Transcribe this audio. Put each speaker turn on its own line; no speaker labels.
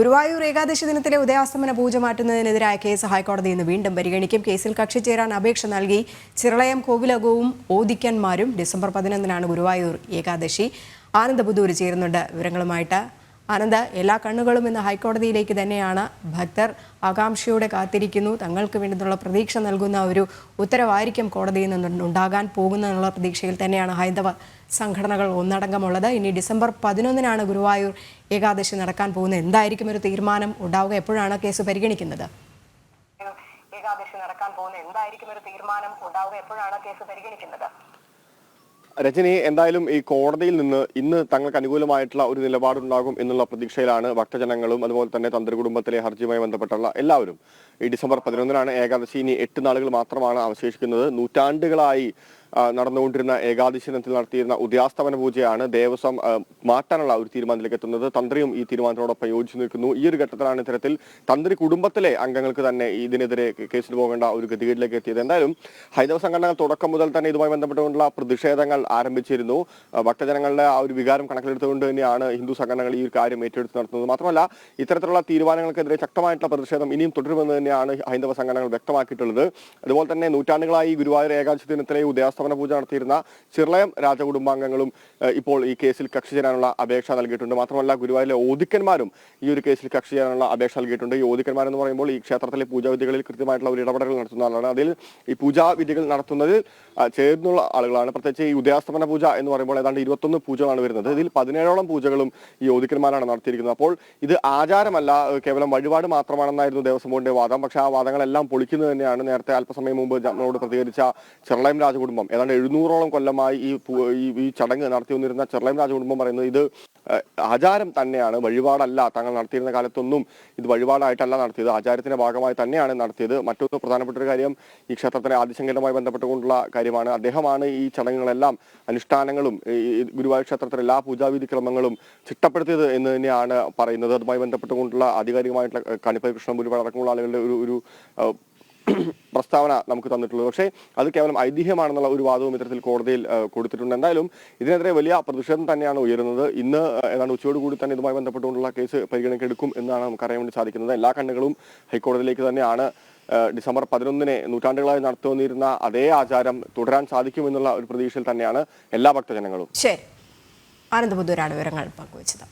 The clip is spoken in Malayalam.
ഗുരുവായൂർ ഏകാദശി ദിനത്തിലെ ഉദയാസ്തമന പൂജ മാറ്റുന്നതിനെതിരായ കേസ് ഹൈക്കോടതി ഇന്ന് വീണ്ടും പരിഗണിക്കും. കേസിൽ കക്ഷി ചേരാൻ അപേക്ഷ നൽകി. ചിറളയം കോവിലകവും ഓദിക്കന്മാരും ഡിസംബർ പതിനൊന്നിനാണ് ഗുരുവായൂർ ഏകാദശി. ആനന്ദപുതൂര് ചേരുന്നുണ്ട്. വിവരങ്ങളുമായിട്ട് ആനന്ദ് എല്ലാ കണ്ണുകളും ഇന്ന് ഹൈക്കോടതിയിലേക്ക് തന്നെയാണ്. ഭക്തർ ആകാംക്ഷയോടെ കാത്തിരിക്കുന്നു. തങ്ങൾക്ക് വേണ്ടുന്നുള്ള പ്രതീക്ഷ നൽകുന്ന ഒരു ഉത്തരവായിരിക്കും കോടതിയിൽ നിന്നുണ്ടാകാൻ പോകുന്നതെന്നുള്ള പ്രതീക്ഷയിൽ തന്നെയാണ് ഹൈന്ദവ സംഘടനകൾ ഒന്നടങ്കമുള്ളത്. ഇനി ഡിസംബർ പതിനൊന്നിനാണ് ഗുരുവായൂർ ഏകാദശി നടക്കാൻ പോകുന്നത്. എന്തായിരിക്കും ഒരു തീരുമാനം? ഉണ്ടാവുക എപ്പോഴാണ് കേസ് പരിഗണിക്കുന്നത്?
ഏകാദശി നടക്കാൻ പോകുന്ന എന്തായിരിക്കും ഒരു തീരുമാനം? ഉണ്ടാവുക എപ്പോഴാണ് കേസ് പരിഗണിക്കുന്നത്?
രജനി എന്തായാലും ഈ കോടതിയിൽ നിന്ന് ഇന്ന് തങ്ങൾക്ക് അനുകൂലമായിട്ടുള്ള ഒരു നിലപാടുണ്ടാകും എന്നുള്ള പ്രതീക്ഷയിലാണ് ഭക്തജനങ്ങളും അതുപോലെ തന്നെ തന്ത്രി കുടുംബത്തിലെ ഹർജിയുമായി ബന്ധപ്പെട്ടുള്ള എല്ലാവരും ഡിസംബർ പതിനൊന്നിനാണ് ഏകാദശി. ഇനി എട്ട് നാളുകൾ മാത്രമാണ് അവശേഷിക്കുന്നത്. നൂറ്റാണ്ടുകളായി നടന്നുകൊണ്ടിരുന്ന ഏകാദശി ദിനത്തിൽ നടത്തിയിരുന്ന ഉദയാസ്തമന പൂജയാണ് ദേവസ്വം മാറ്റാനുള്ള ഒരു തീരുമാനത്തിലേക്ക് എത്തുന്നത്. തന്ത്രിയും ഈ തീരുമാനത്തോടൊപ്പം യോജിച്ചു നിൽക്കുന്നു. ഈ ഒരു ഘട്ടത്തിലാണ് ഇത്തരത്തിൽ തന്ത്രി കുടുംബത്തിലെ അംഗങ്ങൾക്ക് തന്നെ ഇതിനെതിരെ കേസിൽ പോകേണ്ട ഒരു ഗതികേടിലേക്ക് എത്തിയത്. എന്തായാലും ഹൈന്ദവ സംഘടനകൾ തുടക്കം മുതൽ തന്നെ ഇതുമായി ബന്ധപ്പെട്ടുകൊണ്ടുള്ള പ്രതിഷേധങ്ങൾ ആരംഭിച്ചിരുന്നു. ഭക്തജനങ്ങളുടെ ആ ഒരു വികാരം കണക്കിലെടുത്തുകൊണ്ട് തന്നെയാണ് ഹിന്ദു സംഘടനകൾ ഈ ഒരു കാര്യം ഏറ്റെടുത്ത് നടത്തുന്നത്. മാത്രമല്ല ഇത്തരത്തിലുള്ള തീരുമാനങ്ങൾക്കെതിരെ ശക്തമായിട്ടുള്ള പ്രതിഷേധം ഇനിയും തുടരുമെന്ന് തന്നെയാണ് ഹൈന്ദവ സംഘടനകൾ വ്യക്തമാക്കിയിട്ടുള്ളത്. അതുപോലെ തന്നെ നൂറ്റാണ്ടുകളായി ഗുരുവായൂർ ഏകാദശി ദിനത്തിലെ ഉദയാസ്തമന പൂജ നടത്തിയിരുന്ന ചിറളയം രാജകുടുംബാംഗങ്ങളും ഇപ്പോൾ ഈ കേസിൽ കക്ഷി ചേരാനുള്ള അപേക്ഷ നൽകിയിട്ടുണ്ട്. മാത്രമല്ല ഗുരുവായൂരിലെ ഓദിക്കന്മാരും ഈ ഒരു കേസിൽ കക്ഷി ചേരാനുള്ള അപേക്ഷ നൽകിയിട്ടുണ്ട്. ഈ ഓദിക്കന്മാരെന്ന് പറയുമ്പോൾ ഈ ക്ഷേത്രത്തിലെ പൂജാവിധികളിൽ കൃത്യമായിട്ടുള്ള ഒരു ഇടപെടൽ നടത്തുന്ന ആളാണ് അതിൽ ഈ പൂജാവിധികൾ നടത്തുന്നതിൽ ചേർന്നുള്ള ആളുകളാണ്. പ്രത്യേകിച്ച് ഈ ഉദയാസ്തമന പൂജ എന്ന് പറയുമ്പോൾ ഏതാണ്ട് ഇരുപത്തൊന്ന് പൂജകളാണ് വരുന്നത്. ഇതിൽ പതിനേഴോളം പൂജകളും ഈ ഓദിക്കന്മാരാണ് നടത്തിയിരിക്കുന്നത്. അപ്പോൾ ഇത് ആചാരമല്ല കേവലം വഴിപാട് മാത്രമാണെന്നായിരുന്നു ദേവസ്വം ബോർഡിന്റെ വാദം. പക്ഷേ ആ വാദങ്ങളെല്ലാം പൊളിക്കുന്നത് തന്നെയാണ് നേരത്തെ അല്പസമയം മുമ്പ് നമ്മളോട് പ്രതികരിച്ച ചെറളയം രാജകുടുംബം. ഏതാണ്ട് എഴുന്നൂറോളം കൊല്ലമായി ഈ ഈ- ചടങ്ങ് നടത്തി വന്നിരുന്ന ചെറളയം രാജകുടുംബം പറയുന്നത് ഇത് ആചാരം തന്നെയാണ്. വഴിപാടല്ല. തങ്ങൾ നടത്തിയിരുന്ന കാലത്തൊന്നും ഇത് വഴിപാടായിട്ടല്ല നടത്തിയത്. ആചാരത്തിന്റെ ഭാഗമായി തന്നെയാണ് നടത്തിയത്. മറ്റൊന്ന് പ്രധാനപ്പെട്ട ഒരു കാര്യം ഈ ക്ഷേത്രത്തിലെ ആദിശങ്കരമായി ബന്ധപ്പെട്ടുകൊണ്ടുള്ള കാര്യമാണ്. അദ്ദേഹമാണ് ഈ ചടങ്ങുകളെല്ലാം അനുഷ്ഠാനങ്ങളും ഗുരുവായൂർ ക്ഷേത്രത്തിലെ എല്ലാ പൂജാവിധി ക്രമങ്ങളും ചിട്ടപ്പെടുത്തിയത് എന്ന് തന്നെയാണ് പറയുന്നത്. അതുമായി ബന്ധപ്പെട്ടുകൊണ്ടുള്ള ആധികാരികമായിട്ടുള്ള കണിപ്പതി കണിപ്പ കൃഷ്ണപുരി അടക്കമുള്ള ആളുകളുടെ ഒരു ഒരു പ്രസ്താവന നമുക്ക് തന്നിട്ടുള്ളത്. പക്ഷേ അത് കേവലം ഐതിഹ്യമാണെന്നുള്ള ഒരു വാദവും ഇത്തരത്തിൽ കോടതിയിൽ കൊടുത്തിട്ടുണ്ട്. എന്തായാലും ഇതിനെതിരെ വലിയ പ്രതിഷേധം തന്നെയാണ് ഉയരുന്നത്. ഇന്ന് ഏതാണ്ട് ഉച്ചയോടുകൂടി തന്നെ ഇതുമായി ബന്ധപ്പെട്ടുകൊണ്ടുള്ള കേസ് പരിഗണിക്കെടുക്കും എന്നാണ് നമുക്ക് അറിയാൻ വേണ്ടി സാധിക്കുന്നത്. എല്ലാ കണ്ണുകളും ഹൈക്കോടതിയിലേക്ക് തന്നെയാണ് ഡിസംബർ പതിനൊന്നിനെ നൂറ്റാണ്ടുകളായി നടത്തുവന്നിരുന്ന അതേ ആചാരം തുടരാൻ സാധിക്കുമെന്നുള്ള ഒരു പ്രതീക്ഷയിൽ തന്നെയാണ് എല്ലാ ഭക്തജനങ്ങളും.
ശരി. ആനന്ദബുദ്ധൂരാണ് വിവരങ്ങൾ പങ്കുവച്ചത്.